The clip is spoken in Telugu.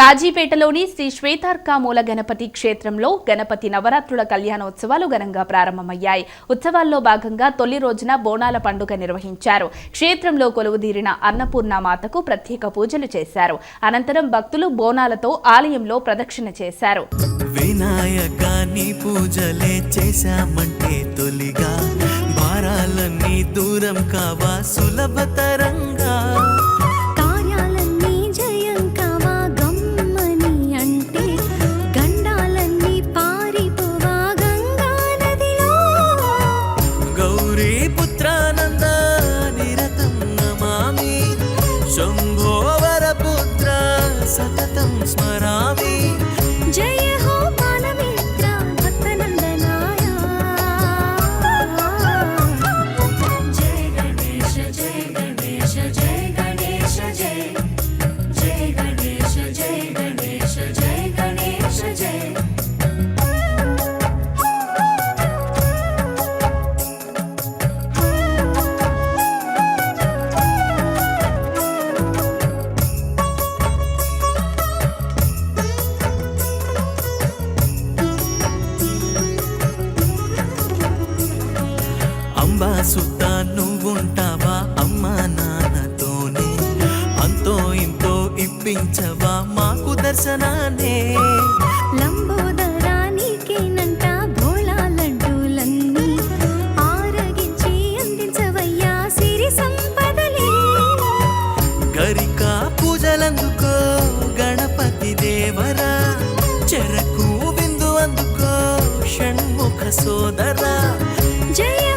కాజీపేటలోని శ్రీ శ్వేతార్కామూల గణపతి క్షేత్రంలో గణపతి నవరాత్రుల కళ్యాణోత్సవాలు ఘనంగా ప్రారంభమయ్యాయి. ఉత్సవాల్లో భాగంగా తొలి రోజున బోనాల పండుగ నిర్వహించారు. క్షేత్రంలో కొలువుదీరిన అన్నపూర్ణ మాతకు ప్రత్యేక పూజలు చేశారు. అనంతరం భక్తులు బోనాలతో ఆలయంలో ప్రదక్షిణ చేశారు. వినాయకాన్ని పూజలే చేశామంటే తొలిగా. భారాలన్నీ దూరం కావా సులభతరంగా సతతం స్మరామి అంబా సుత్త నువ్వుంటావా? అమ్మా నాన్నతోనే. అంతో ఇంతో ఇప్పించవా? మాకు దర్శనానే. గరిక పూజలందుకో గణపతి దేవరా. చెరకు విందు అందుకో షణ్ముఖ సోదరా. జయ